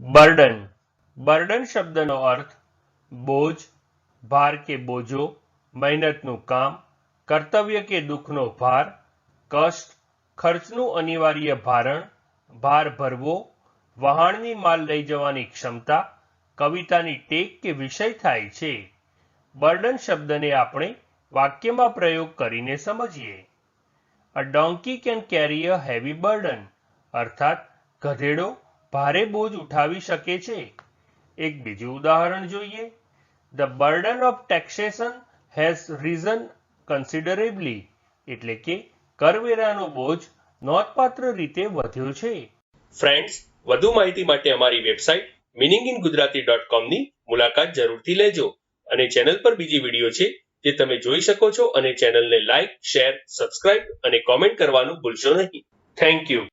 Burden. Burden શબ્દનો અર્થ બોજ, ભાર કે બોજો, મહેનતનું કામ, કર્તવ્ય કે દુઃખનો ભાર, કષ્ટ, ખર્ચનું અનિવાર્ય ભારણ, ભાર ભરવો, વહાણની માલ લઈ જવાની ક્ષમતા, કવિતાની ટેક કે વિષય થાય છે. બર્ડન શબ્દને આપણે વાક્યમાં પ્રયોગ કરીને સમજીએ. A donkey can carry a heavy burden અર્થાત ગધેડો ભારે બોજ ઉઠાવી શકે છે. એક બીજું ઉદાહરણ જોઈએ. The burden of taxation has risen considerably એટલે કે કરવેરાનો બોજ નોંધપાત્ર રીતે વધ્યો છે. ફ્રેન્ડ્સ વધુ માહિતી માટે અમારી website meaning in Gujarati dot કોમની મુલાકાત જરૂરથી લેજો અને ચેનલ પર બીજી વીડિયો છે જે તમે જોઈ શકો છો અને ચેનલને લાઇક શેર સબસ્ક્રાઇબ અને કોમેન્ટ કરવાનું ભૂલશો નહીં. Thank you